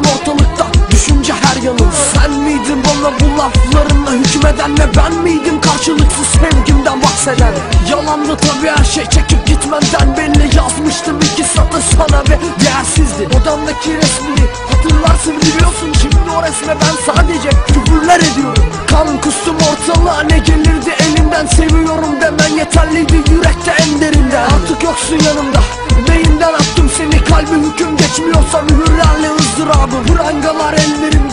Yoksun ortalıkta düşünce her yanım. Sen miydin bana bu laflarınla hükmeden Ve ben miydim karşılıksız sevgimden bahseden? Yalandı tabi her şey çekip gitmenden Belli yazmıştım iki satır sana ve değersizdi. Odamdaki resmini hatırlarsın biliyorsun Şimdi o resme ben sadece küfürler ediyorum. Kan kustum ortalığa ne gelirdi elinden Seviyorum demen yeterliydi yürekte en derinden. Artık yoksun yanımda beyinden attım seni. Kalbim hüküm geçmiyorsa mühürlerle ızdırabı. Prangalar ellerimde.